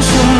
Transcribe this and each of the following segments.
emoción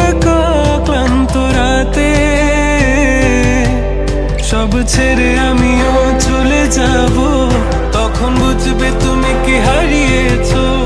ছেড়ে আমিও চলে যাব। তখন বুঝবে তুমি কি হারিয়েছো।